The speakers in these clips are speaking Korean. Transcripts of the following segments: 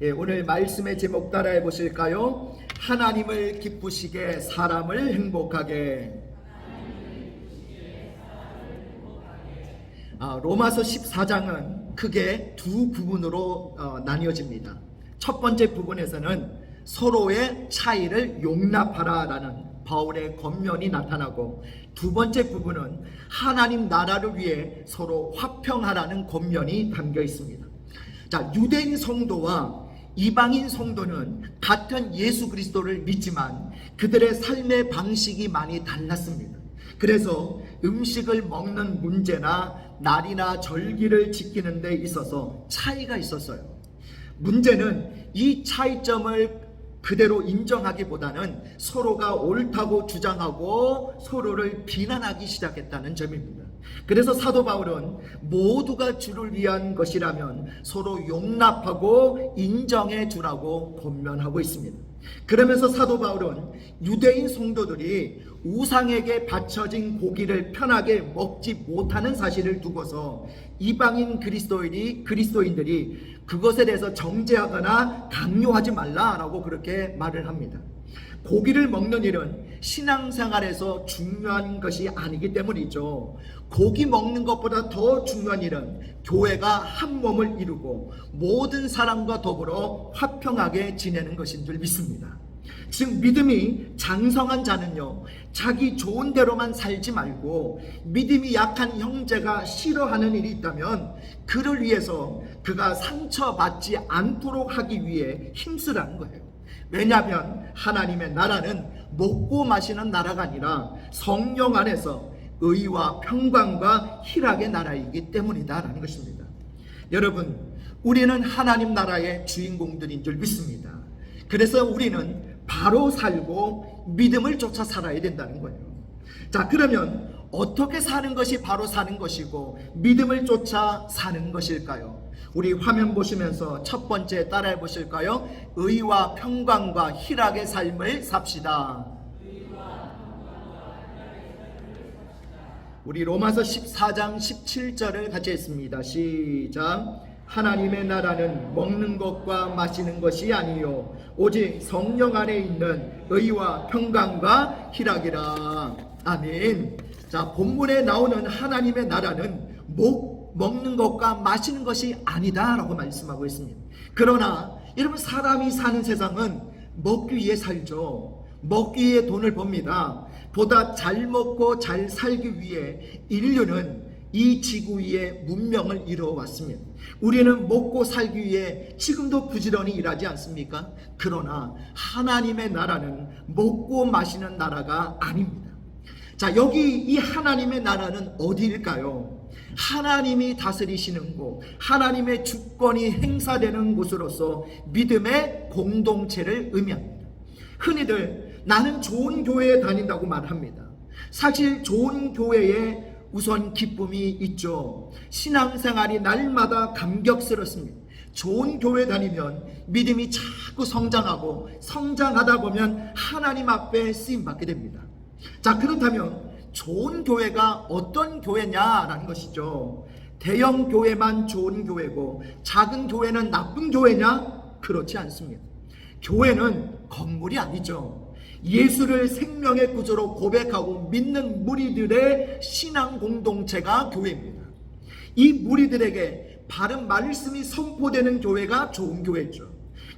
예, 오늘 말씀의 제목 따라해 보실까요? 하나님을 기쁘시게 사람을 행복하게. 아, 로마서 14장은 크게 두 부분으로 어, 나뉘어집니다. 첫 번째 부분에서는 서로의 차이를 용납하라라는 바울의 권면이 나타나고 두 번째 부분은 하나님 나라를 위해 서로 화평하라는 권면이 담겨 있습니다. 자, 유대인 성도와 이방인 성도는 같은 예수 그리스도를 믿지만 그들의 삶의 방식이 많이 달랐습니다. 그래서 음식을 먹는 문제나 날이나 절기를 지키는 데 있어서 차이가 있었어요. 문제는 이 차이점을 그대로 인정하기보다는 서로가 옳다고 주장하고 서로를 비난하기 시작했다는 점입니다. 그래서 사도 바울은 모두가 주를 위한 것이라면 서로 용납하고 인정해 주라고 권면하고 있습니다. 그러면서 사도 바울은 유대인 성도들이 우상에게 바쳐진 고기를 편하게 먹지 못하는 사실을 두고서 이방인 그리스도인이 그리스도인들이 그것에 대해서 정죄하거나 강요하지 말라라고 그렇게 말을 합니다. 고기를 먹는 일은 신앙생활에서 중요한 것이 아니기 때문이죠. 고기 먹는 것보다 더 중요한 일은 교회가 한 몸을 이루고 모든 사람과 더불어 화평하게 지내는 것인 줄 믿습니다. 즉 믿음이 장성한 자는요 자기 좋은 대로만 살지 말고 믿음이 약한 형제가 싫어하는 일이 있다면 그를 위해서 그가 상처받지 않도록 하기 위해 힘쓰라는 거예요. 왜냐하면 하나님의 나라는 먹고 마시는 나라가 아니라 성령 안에서 의와 평강과 희락의 나라이기 때문이다라는 것입니다. 여러분, 우리는 하나님 나라의 주인공들인 줄 믿습니다. 그래서 우리는 바로 살고 믿음을 쫓아 살아야 된다는 거예요. 자, 그러면 어떻게 사는 것이 바로 사는 것이고 믿음을 쫓아 사는 것일까요? 우리 화면 보시면서 첫 번째 따라해 보실까요? 의와 평강과 희락의 삶을 삽시다. 우리 로마서 14장 17절을 같이 했습니다. 시작. 하나님의 나라는 먹는 것과 마시는 것이 아니요 오직 성령 안에 있는 의와 평강과 희락이라. 아멘. 자, 본문에 나오는 하나님의 나라는 먹, 먹는 것과 마시는 것이 아니다라고 말씀하고 있습니다. 그러나 여러분 사람이 사는 세상은 먹기 위해 살죠. 먹기 위해 돈을 법니다. 보다 잘 먹고 잘 살기 위해 인류는 이 지구 위에 문명을 이루어왔습니다. 우리는 먹고 살기 위해 지금도 부지런히 일하지 않습니까? 그러나 하나님의 나라는 먹고 마시는 나라가 아닙니다. 자, 여기 이 하나님의 나라는 어디일까요? 하나님이 다스리시는 곳, 하나님의 주권이 행사되는 곳으로서 믿음의 공동체를 의미합니다. 흔히들 나는 좋은 교회에 다닌다고 말합니다. 사실 좋은 교회에 우선 기쁨이 있죠. 신앙생활이 날마다 감격스럽습니다. 좋은 교회 다니면 믿음이 자꾸 성장하고 성장하다 보면 하나님 앞에 쓰임 받게 됩니다. 자, 그렇다면 좋은 교회가 어떤 교회냐라는 것이죠. 대형 교회만 좋은 교회고 작은 교회는 나쁜 교회냐? 그렇지 않습니다. 교회는 건물이 아니죠. 예수를 생명의 구조로 고백하고 믿는 무리들의 신앙 공동체가 교회입니다. 이 무리들에게 바른 말씀이 선포되는 교회가 좋은 교회죠.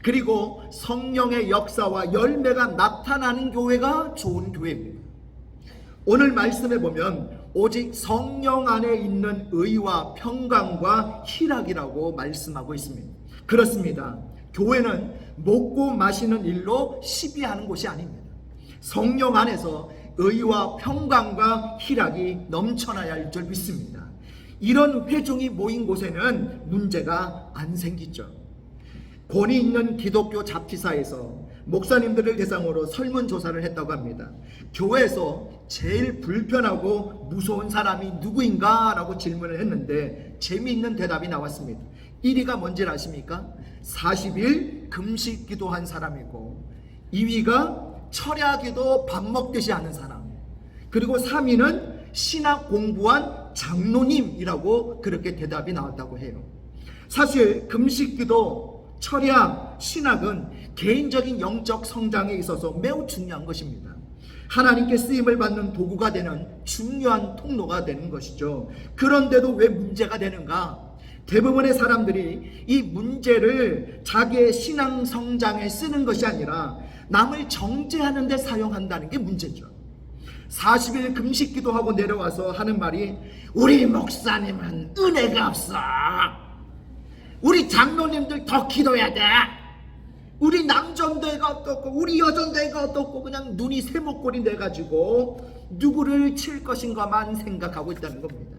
그리고 성령의 역사와 열매가 나타나는 교회가 좋은 교회입니다. 오늘 말씀에 보면 오직 성령 안에 있는 의와 평강과 희락이라고 말씀하고 있습니다. 그렇습니다. 교회는 먹고 마시는 일로 시비하는 곳이 아닙니다. 성령 안에서 의와 평강과 희락이 넘쳐나야 할 줄 믿습니다. 이런 회중이 모인 곳에는 문제가 안 생기죠. 권위 있는 기독교 잡지사에서 목사님들을 대상으로 설문조사를 했다고 합니다. 교회에서 제일 불편하고 무서운 사람이 누구인가? 라고 질문을 했는데 재미있는 대답이 나왔습니다. 1위가 뭔지 아십니까? 40일 금식 기도한 사람이고 2위가 철야기도 밥 먹듯이 하는 사람 그리고 3위는 신학 공부한 장로님이라고 그렇게 대답이 나왔다고 해요. 사실 금식기도 철야, 신학은 개인적인 영적 성장에 있어서 매우 중요한 것입니다. 하나님께 쓰임을 받는 도구가 되는 중요한 통로가 되는 것이죠. 그런데도 왜 문제가 되는가? 대부분의 사람들이 이 문제를 자기의 신앙 성장에 쓰는 것이 아니라 남을 정죄하는 데 사용한다는 게 문제죠. 40일 금식 기도하고 내려와서 하는 말이 우리 목사님은 은혜가 없어. 우리 장로님들 더 기도해야 돼. 우리 남전대가 어떻고 우리 여전대가 어떻고 그냥 눈이 세목골이 돼가지고 누구를 칠 것인가만 생각하고 있다는 겁니다.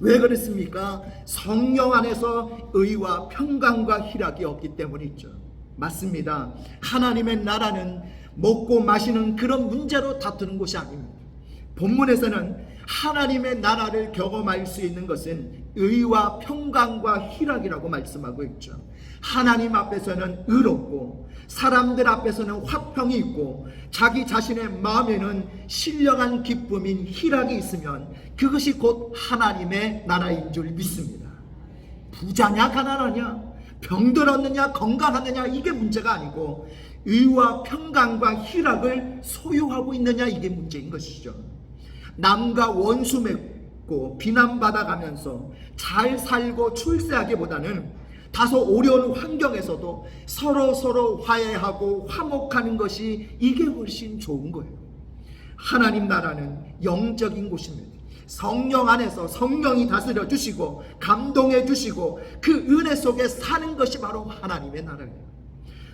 왜 그렇습니까? 성령 안에서 의와 평강과 희락이 없기 때문이죠. 맞습니다. 하나님의 나라는 먹고 마시는 그런 문제로 다투는 곳이 아닙니다. 본문에서는 하나님의 나라를 경험할 수 있는 것은 의와 평강과 희락이라고 말씀하고 있죠. 하나님 앞에서는 의롭고 사람들 앞에서는 화평이 있고 자기 자신의 마음에는 신령한 기쁨인 희락이 있으면 그것이 곧 하나님의 나라인 줄 믿습니다. 부자냐 가난하냐 병들었느냐 건강하느냐 이게 문제가 아니고 의와 평강과 희락을 소유하고 있느냐 이게 문제인 것이죠. 남과 원수 맺고 비난받아가면서 잘 살고 출세하기보다는 다소 어려운 환경에서도 서로 서로 화해하고 화목하는 것이 이게 훨씬 좋은 거예요. 하나님 나라는 영적인 곳입니다. 성령 안에서 성령이 다스려 주시고 감동해 주시고 그 은혜 속에 사는 것이 바로 하나님의 나라예요.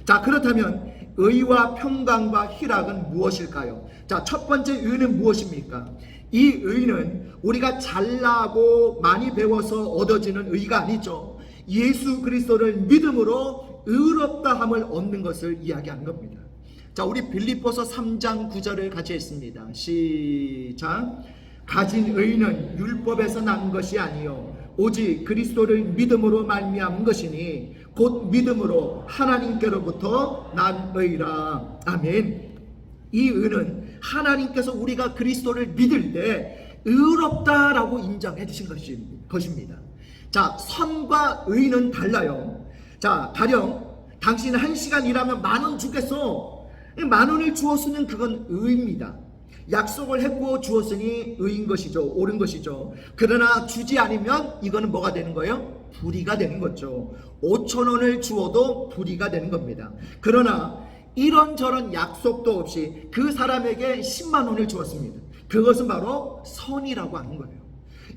자, 그렇다면 의와 평강과 희락은 무엇일까요? 자, 첫 번째 의는 무엇입니까? 이 의는 우리가 잘나고 많이 배워서 얻어지는 의가 아니죠. 예수 그리스도를 믿음으로 의롭다 함을 얻는 것을 이야기하는 겁니다. 자, 우리 빌립보서 3장 9절을 같이 했습니다. 시작. 가진 의는 율법에서 난 것이 아니요 오직 그리스도를 믿음으로 말미암은 것이니 곧 믿음으로 하나님께로부터 난 의라. 아멘. 이 의는 하나님께서 우리가 그리스도를 믿을 때 의롭다라고 인정해 주신 것입니다. 자, 선과 의는 달라요. 자, 가령 당신 한 시간 일하면 만 원 주겠어. 만 원을 주었으면 그건 의입니다. 약속을 했고 주었으니 의인 것이죠. 옳은 것이죠. 그러나 주지 않으면 이거는 뭐가 되는 거예요? 불의가 되는 거죠. 5천 원을 주어도 불의가 되는 겁니다. 그러나 이런저런 약속도 없이 그 사람에게 10만 원을 주었습니다. 그것은 바로 선이라고 하는 거예요.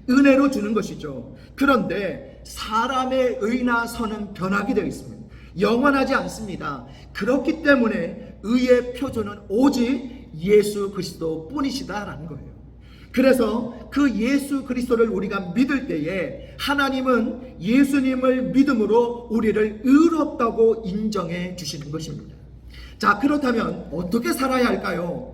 은혜로 주는 것이죠. 그런데 사람의 의나 선은 변하게 되어 있습니다. 영원하지 않습니다. 그렇기 때문에 의의 표준은 오직 예수 그리스도 뿐이시다라는 거예요. 그래서 그 예수 그리스도를 우리가 믿을 때에 하나님은 예수님을 믿음으로 우리를 의롭다고 인정해 주시는 것입니다. 자, 그렇다면 어떻게 살아야 할까요?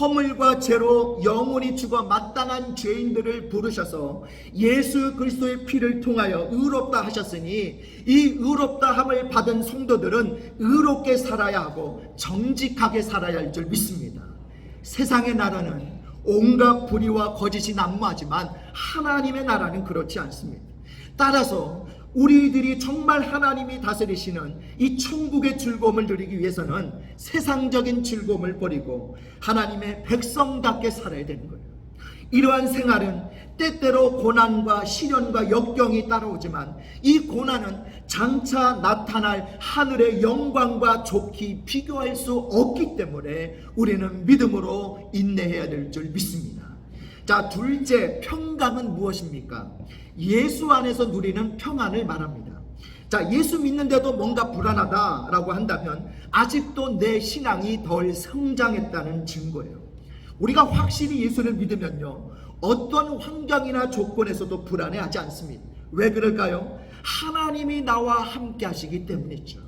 허물과 죄로 영원히 죽어 마땅한 죄인들을 부르셔서 예수 그리스도의 피를 통하여 의롭다 하셨으니 이 의롭다 함을 받은 성도들은 의롭게 살아야 하고 정직하게 살아야 할 줄 믿습니다. 세상의 나라는 온갖 불의와 거짓이 난무하지만 하나님의 나라는 그렇지 않습니다. 따라서 우리들이 정말 하나님이 다스리시는 이 천국의 즐거움을 누리기 위해서는 세상적인 즐거움을 버리고 하나님의 백성답게 살아야 되는 거예요. 이러한 생활은 때때로 고난과 시련과 역경이 따라오지만 이 고난은 장차 나타날 하늘의 영광과 좋게 비교할 수 없기 때문에 우리는 믿음으로 인내해야 될 줄 믿습니다. 자, 둘째, 평강은 무엇입니까? 예수 안에서 누리는 평안을 말합니다. 자, 예수 믿는데도 뭔가 불안하다라고 한다면 아직도 내 신앙이 덜 성장했다는 증거예요. 우리가 확실히 예수를 믿으면요. 어떤 환경이나 조건에서도 불안해하지 않습니다. 왜 그럴까요? 하나님이 나와 함께 하시기 때문이죠.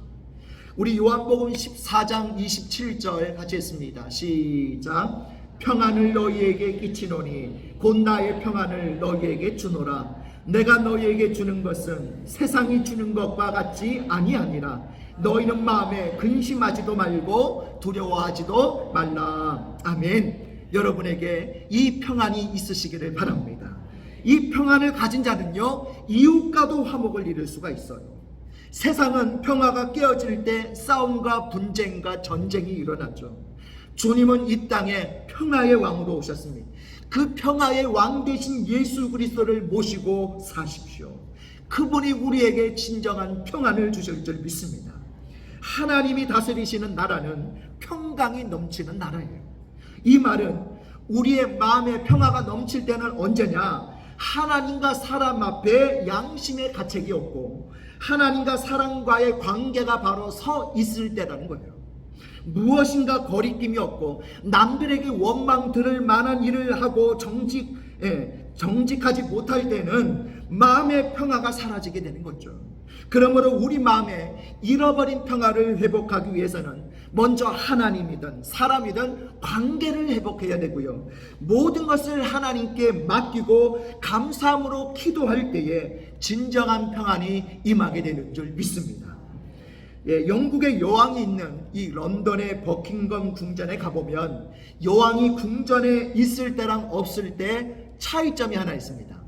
우리 요한복음 14장 27절 같이 했습니다. 시작. 평안을 너희에게 끼치노니 곧 나의 평안을 너희에게 주노라. 내가 너희에게 주는 것은 세상이 주는 것과 같지 아니하니라. 너희는 마음에 근심하지도 말고 두려워하지도 말라. 아멘. 여러분에게 이 평안이 있으시기를 바랍니다. 이 평안을 가진 자는요, 이웃과도 화목을 이룰 수가 있어요. 세상은 평화가 깨어질 때 싸움과 분쟁과 전쟁이 일어나죠. 주님은 이 땅에 평화의 왕으로 오셨습니다. 그 평화의 왕 되신 예수 그리스도를 모시고 사십시오. 그분이 우리에게 진정한 평안을 주실 줄 믿습니다. 하나님이 다스리시는 나라는 평강이 넘치는 나라예요. 이 말은 우리의 마음에 평화가 넘칠 때는 언제냐? 하나님과 사람 앞에 양심의 가책이 없고 하나님과 사람과의 관계가 바로 서 있을 때라는 거예요. 무엇인가 거리낌이 없고 남들에게 원망 들을 만한 일을 하고 정직 예, 정직하지 못할 때는 마음의 평화가 사라지게 되는 거죠. 그러므로 우리 마음에 잃어버린 평화를 회복하기 위해서는 먼저 하나님이든 사람이든 관계를 회복해야 되고요. 모든 것을 하나님께 맡기고 감사함으로 기도할 때에 진정한 평안이 임하게 되는 줄 믿습니다. 예, 영국의 여왕이 있는 이 런던의 버킹엄 궁전에 가보면 여왕이 궁전에 있을 때랑 없을 때 차이점이 하나 있습니다.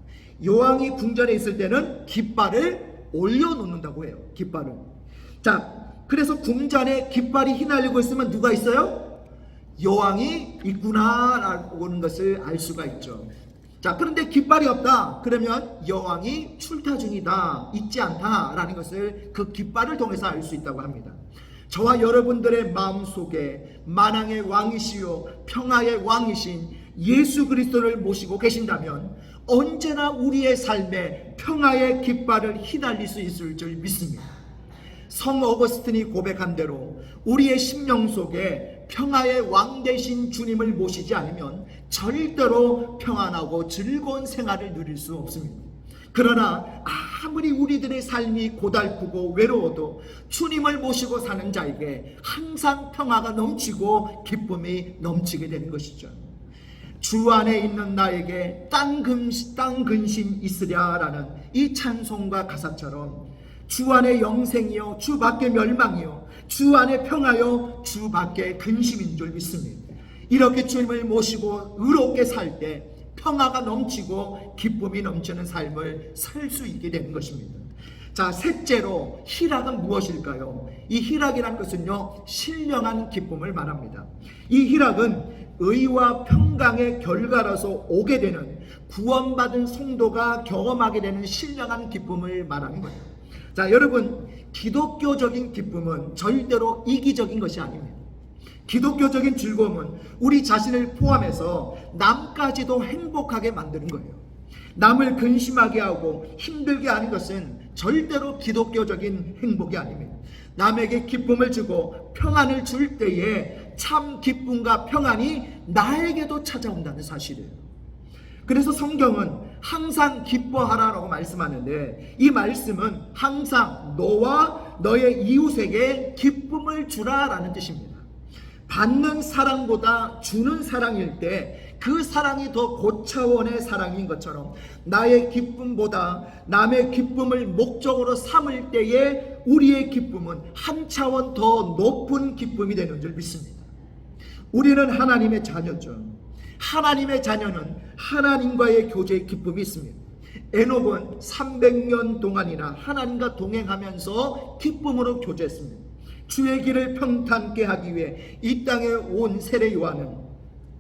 여왕이 궁전에 있을 때는 깃발을 올려놓는다고 해요. 깃발을. 자, 그래서 궁전에 깃발이 휘날리고 있으면 누가 있어요? 여왕이 있구나라는 것을 알 수가 있죠. 자, 그런데 깃발이 없다. 그러면 여왕이 출타 중이다. 있지 않다라는 것을 그 깃발을 통해서 알 수 있다고 합니다. 저와 여러분들의 마음 속에 만왕의 왕이시요 평화의 왕이신 예수 그리스도를 모시고 계신다면 언제나 우리의 삶에 평화의 깃발을 휘날릴 수 있을 줄 믿습니다. 성 어거스틴이 고백한 대로 우리의 심령 속에 평화의 왕 되신 주님을 모시지 않으면 절대로 평안하고 즐거운 생활을 누릴 수 없습니다. 그러나 아무리 우리들의 삶이 고달프고 외로워도 주님을 모시고 사는 자에게 항상 평화가 넘치고 기쁨이 넘치게 되는 것이죠. 주 안에 있는 나에게 땅, 금, 땅 근심 있으랴라는 이 찬송과 가사처럼 주 안에 영생이요 주 밖에 멸망이요 주 안에 평화요 주 밖에 근심인 줄 믿습니다. 이렇게 주님을 모시고 의롭게 살 때 평화가 넘치고 기쁨이 넘치는 삶을 살 수 있게 되는 것입니다. 자, 셋째로 희락은 무엇일까요? 이 희락이란 것은요, 신령한 기쁨을 말합니다. 이 희락은 의와 평강의 결과로서 오게 되는 구원받은 성도가 경험하게 되는 신령한 기쁨을 말하는 거예요. 자, 여러분, 기독교적인 기쁨은 절대로 이기적인 것이 아닙니다. 기독교적인 즐거움은 우리 자신을 포함해서 남까지도 행복하게 만드는 거예요. 남을 근심하게 하고 힘들게 하는 것은 절대로 기독교적인 행복이 아닙니다. 남에게 기쁨을 주고 평안을 줄 때에 참 기쁨과 평안이 나에게도 찾아온다는 사실이에요. 그래서 성경은 항상 기뻐하라라고 말씀하는데 이 말씀은 항상 너와 너의 이웃에게 기쁨을 주라라는 뜻입니다. 받는 사랑보다 주는 사랑일 때 그 사랑이 더 고차원의 사랑인 것처럼 나의 기쁨보다 남의 기쁨을 목적으로 삼을 때에 우리의 기쁨은 한 차원 더 높은 기쁨이 되는 줄 믿습니다. 우리는 하나님의 자녀죠. 하나님의 자녀는 하나님과의 교제의 기쁨이 있습니다. 에녹은 300년 동안이나 하나님과 동행하면서 기쁨으로 교제했습니다. 주의 길을 평탄케 하기 위해 이 땅에 온 세례 요한은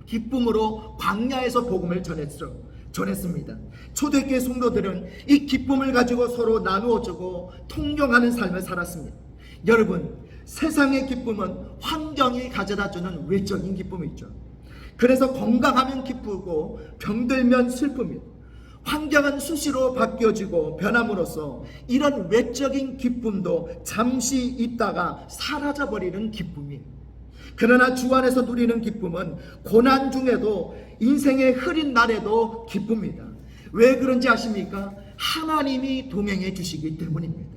기쁨으로 광야에서 복음을 전했죠. 전했습니다. 초대교회 성도들은 이 기쁨을 가지고 서로 나누어 주고 통용하는 삶을 살았습니다. 여러분, 세상의 기쁨은 환경이 가져다 주는 외적인 기쁨이 있죠. 그래서 건강하면 기쁘고 병들면 슬픕니다. 환경은 수시로 바뀌어지고 변함으로써 이런 외적인 기쁨도 잠시 있다가 사라져버리는 기쁨이에요. 그러나 주 안에서 누리는 기쁨은 고난 중에도 인생의 흐린 날에도 기쁩니다. 왜 그런지 아십니까? 하나님이 동행해 주시기 때문입니다.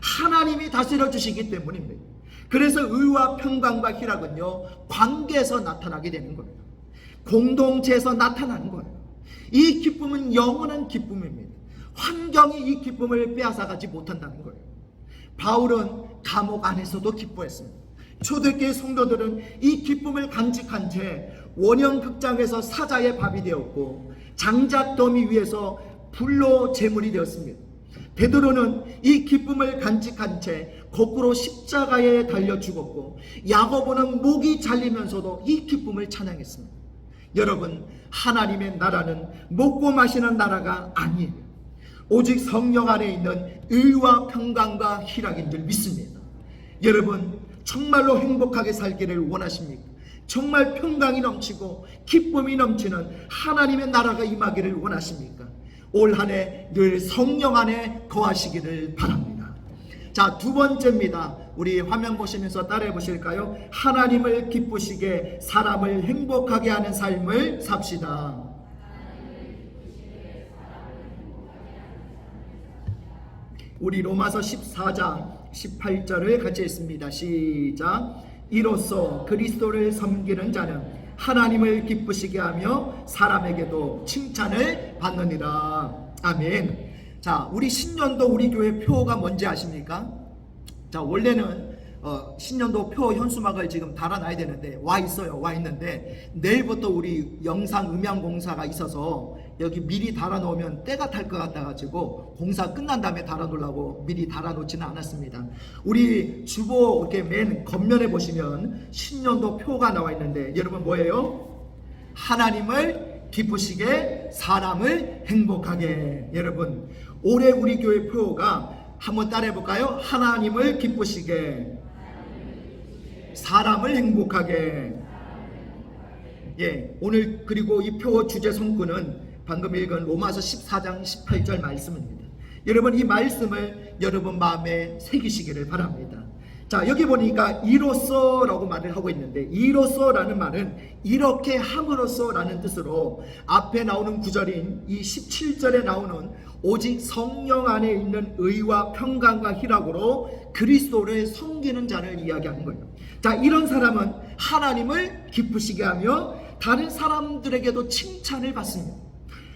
하나님이 다스려 주시기 때문입니다. 그래서 의와 평강과 희락은요, 관계에서 나타나게 되는 거예요. 공동체에서 나타나는 거예요. 이 기쁨은 영원한 기쁨입니다. 환경이 이 기쁨을 빼앗아가지 못한다는 거예요. 바울은 감옥 안에서도 기뻐했습니다. 초대교회 성도들은 이 기쁨을 간직한 채 원형 극장에서 사자의 밥이 되었고 장작 더미 위에서 불로 제물이 되었습니다. 베드로는 이 기쁨을 간직한 채 거꾸로 십자가에 달려 죽었고 야고보는 목이 잘리면서도 이 기쁨을 찬양했습니다. 여러분 하나님의 나라는 먹고 마시는 나라가 아니에요. 오직 성령 안에 있는 의와 평강과 희락인 줄 믿습니다. 여러분 정말로 행복하게 살기를 원하십니까? 정말 평강이 넘치고 기쁨이 넘치는 하나님의 나라가 임하기를 원하십니까? 올 한 해 늘 성령 안에 거하시기를 바랍니다. 자, 두 번째입니다. 우리 화면 보시면서 따라해 보실까요? 하나님을 기쁘시게 사람을 행복하게 하는 삶을 삽시다. 우리 로마서 14장 18절을 같이 했습니다. 시작. 이로써 그리스도를 섬기는 자는 하나님을 기쁘시게 하며 사람에게도 칭찬을 받느니라. 아멘. 자, 우리 신년도 우리 교회 표가 뭔지 아십니까? 자, 원래는 어, 신년도 표 현수막을 지금 달아놔야 되는데 와 있어요. 와 있는데 내일부터 우리 영상 음향 공사가 있어서 여기 미리 달아놓으면 때가 탈 것 같아가지고 공사 끝난 다음에 달아놓으려고 미리 달아놓지는 않았습니다. 우리 주보 이렇게 맨 겉면에 보시면 신년도 표가 나와 있는데 여러분 뭐예요? 하나님을 기쁘시게 사람을 행복하게 여러분 올해 우리 교회 표가 한번 따라해 볼까요? 하나님을 기쁘시게 사람을 행복하게 예 오늘 그리고 이표 주제 성구는 방금 읽은 로마서 14장 18절 말씀입니다. 여러분 이 말씀을 여러분 마음에 새기시기를 바랍니다. 자 여기 보니까 이로써라고 말을 하고 있는데 이로써라는 말은 이렇게 함으로써라는 뜻으로 앞에 나오는 구절인 이 17절에 나오는 오직 성령 안에 있는 의와 평강과 희락으로 그리스도를 섬기는 자를 이야기하는 거예요. 자 이런 사람은 하나님을 기쁘시게 하며 다른 사람들에게도 칭찬을 받습니다.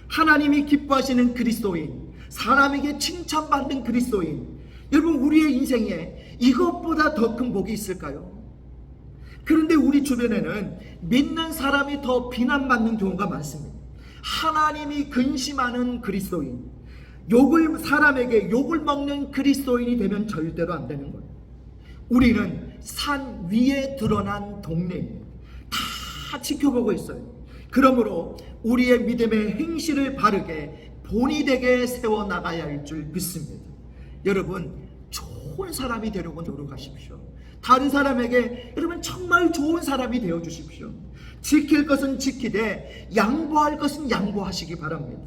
하나님이 기뻐하시는 그리스도인, 사람에게 칭찬받는 그리스도인. 여러분 우리의 인생에 이것보다 더 큰 복이 있을까요? 그런데 우리 주변에는 믿는 사람이 더 비난받는 경우가 많습니다. 하나님이 근심하는 그리스도인, 욕을 사람에게 욕을 먹는 그리스도인이 되면 절대로 안 되는 거예요. 우리는 산 위에 드러난 동네입니다. 다 지켜보고 있어요. 그러므로 우리의 믿음의 행실을 바르게 본이 되게 세워 나가야 할 줄 믿습니다. 여러분 좋은 사람이 되려고 노력하십시오. 다른 사람에게 여러분 정말 좋은 사람이 되어 주십시오. 지킬 것은 지키되 양보할 것은 양보하시기 바랍니다.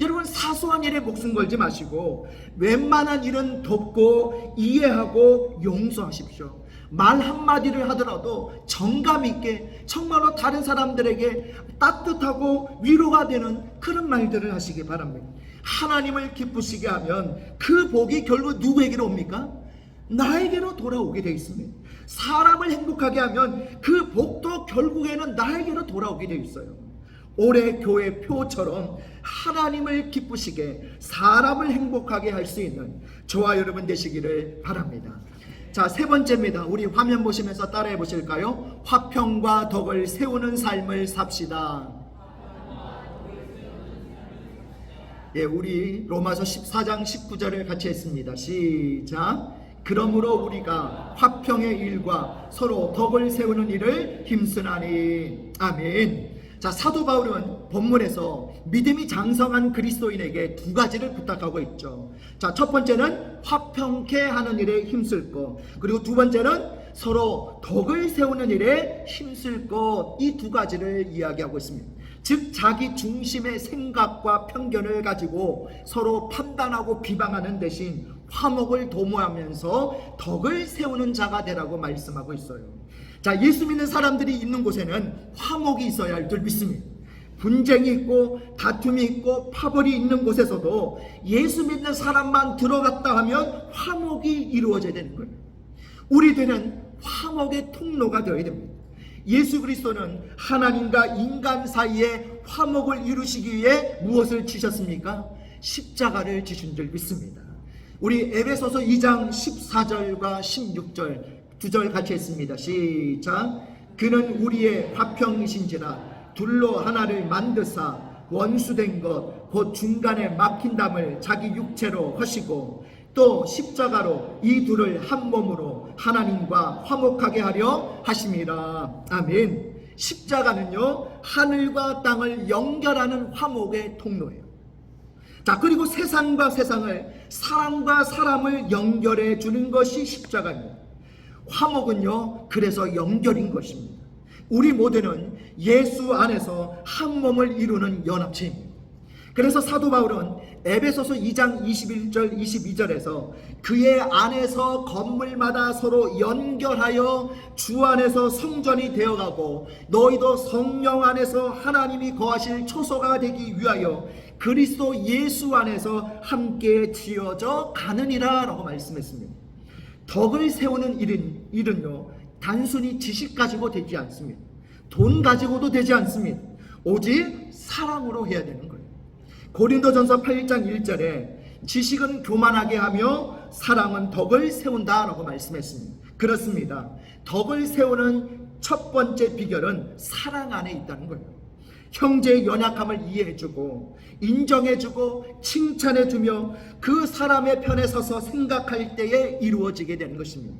여러분 사소한 일에 목숨 걸지 마시고 웬만한 일은 돕고 이해하고 용서하십시오. 말 한마디를 하더라도 정감 있게 정말로 다른 사람들에게 따뜻하고 위로가 되는 그런 말들을 하시기 바랍니다. 하나님을 기쁘시게 하면 그 복이 결국 누구에게로 옵니까? 나에게로 돌아오게 되어 있습니다. 사람을 행복하게 하면 그 복도 결국에는 나에게로 돌아오게 되어 있어요. 올해 교회 표처럼 하나님을 기쁘시게 사람을 행복하게 할 수 있는 저와 여러분 되시기를 바랍니다. 자, 세 번째입니다. 우리 화면 보시면서 따라해 보실까요? 화평과 덕을 세우는 삶을 삽시다. 예, 우리 로마서 14장 19절을 같이 했습니다. 시작. 그러므로 우리가 화평의 일과 서로 덕을 세우는 일을 힘쓰나니. 아멘. 자, 사도 바울은 본문에서 믿음이 장성한 그리스도인에게 두 가지를 부탁하고 있죠. 자, 첫 번째는 화평케 하는 일에 힘쓸 것. 그리고 두 번째는 서로 덕을 세우는 일에 힘쓸 것. 이 두 가지를 이야기하고 있습니다. 즉 자기 중심의 생각과 편견을 가지고 서로 판단하고 비방하는 대신 화목을 도모하면서 덕을 세우는 자가 되라고 말씀하고 있어요. 자, 예수 믿는 사람들이 있는 곳에는 화목이 있어야 할 줄 믿습니다. 분쟁이 있고 다툼이 있고 파벌이 있는 곳에서도 예수 믿는 사람만 들어갔다 하면 화목이 이루어져야 되는 거예요. 우리들은 화목의 통로가 되어야 됩니다. 예수 그리스도는 하나님과 인간 사이에 화목을 이루시기 위해 무엇을 지셨습니까? 십자가를 지신 줄 믿습니다. 우리 에베소서 2장 14절과 16절 두 절 같이 했습니다. 시작. 그는 우리의 화평이신지라 둘로 하나를 만드사 원수된 것 곧 중간에 막힌 담을 자기 육체로 하시고 또 십자가로 이 둘을 한 몸으로 하나님과 화목하게 하려 하심이라 아멘 십자가는요 하늘과 땅을 연결하는 화목의 통로예요 자 그리고 세상과 세상을 사람과 사람을 연결해 주는 것이 십자가입니다. 화목은요 그래서 연결인 것입니다. 우리 모두는 예수 안에서 한 몸을 이루는 연합체입니다. 그래서 사도 바울은 에베소서 2장 21절 22절에서 그의 안에서 건물마다 서로 연결하여 주 안에서 성전이 되어가고 너희도 성령 안에서 하나님이 거하실 초소가 되기 위하여 그리스도 예수 안에서 함께 지어져 가느니라 라고 말씀했습니다 덕을 세우는 일은, 일은요 단순히 지식 가지고 되지 않습니다 돈 가지고도 되지 않습니다 오직 사랑으로 해야 되는 거예요 고린도전서 8장 1절에 지식은 교만하게 하며 사랑은 덕을 세운다 라고 말씀했습니다. 그렇습니다. 덕을 세우는 첫 번째 비결은 사랑 안에 있다는 거예요. 형제의 연약함을 이해해주고 인정해주고 칭찬해주며 그 사람의 편에 서서 생각할 때에 이루어지게 되는 것입니다.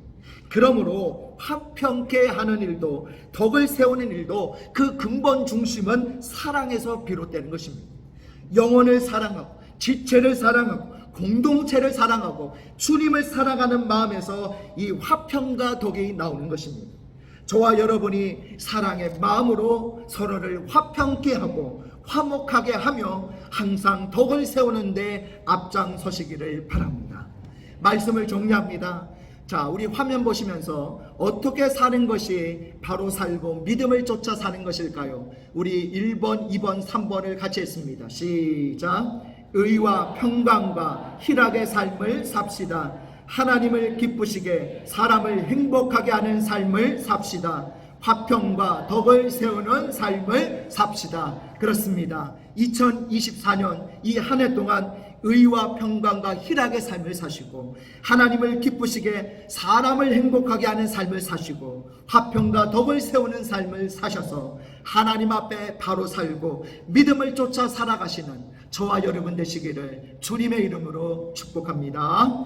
그러므로 화평케 하는 일도 덕을 세우는 일도 그 근본 중심은 사랑에서 비롯되는 것입니다. 영혼을 사랑하고 지체를 사랑하고 공동체를 사랑하고 주님을 사랑하는 마음에서 이 화평과 덕이 나오는 것입니다. 저와 여러분이 사랑의 마음으로 서로를 화평케 하고 화목하게 하며 항상 덕을 세우는데 앞장서시기를 바랍니다. 말씀을 정리합니다. 자, 우리 화면 보시면서 어떻게 사는 것이 바로 살고 믿음을 쫓아 사는 것일까요? 우리 1번, 2번, 3번을 같이 했습니다. 시작. 의와 평강과 희락의 삶을 삽시다. 하나님을 기쁘시게 사람을 행복하게 하는 삶을 삽시다. 화평과 덕을 세우는 삶을 삽시다. 그렇습니다. 2024년 이 한 해 동안 의와 평강과 희락의 삶을 사시고 하나님을 기쁘시게 사람을 행복하게 하는 삶을 사시고 화평과 덕을 세우는 삶을 사셔서 하나님 앞에 바로 살고 믿음을 쫓아 살아가시는 저와 여러분 되시기를 주님의 이름으로 축복합니다.